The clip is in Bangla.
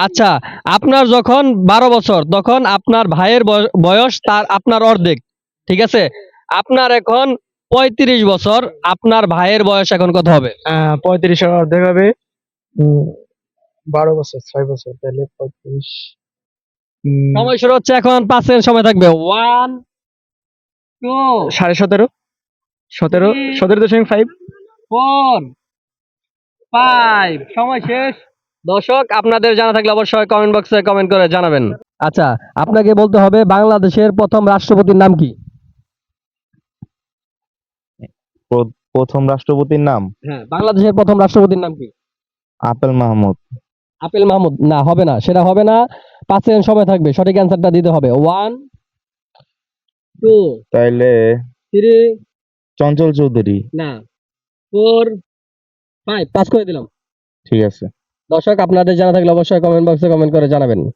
আচ্ছা আপনার যখন বারো বছর তখন আপনার ভাইয়ের বয়- বয়স তার আপনার অর্ধেক ঠিক আছে? আপনার এখন পঁয়ত্রিশ বছর আপনার ভাইয়ের বয়স এখন কত হবে? পঁয়ত্রিশ অর্ধেক হবে বারো বছর ছয় বছর তাহলে পঁয়ত্রিশ সময় শুরু হচ্ছে এখন পাঁচ সেকেন্ড সময় থাকবে। ওয়ান টু সাড়ে সতেরো সতেরো সতেরো দশমিক ফাইভ ফোর ফাইভ সময় শেষ। দর্শক আপনাদের জানা থাকলে অবশ্যই কমেন্ট বক্সে কমেন্ট করে জানাবেন। আচ্ছা আপনাকে বলতে হবে বাংলাদেশের প্রথম রাষ্ট্রপতির নাম কি? প্রথম রাষ্ট্রপতির নাম? হ্যাঁ বাংলাদেশের প্রথম রাষ্ট্রপতির নাম কি? আপেল মাহমুদ। আপেল মাহমুদ না হবে না সেটা হবে না। পাঁচ সেকেন্ড সময় থাকবে সঠিক অ্যান্সারটা দিতে হবে। ওয়ান টু তাইলে থ্রি চঞ্চল চৌধুরী। না ফোর ফাইভ পাস করে দিলাম। ঠিক আছে। দর্শক আপনাদের জানা থাকলে অবশ্যই কমেন্ট বক্সে কমেন্ট করে জানাবেন।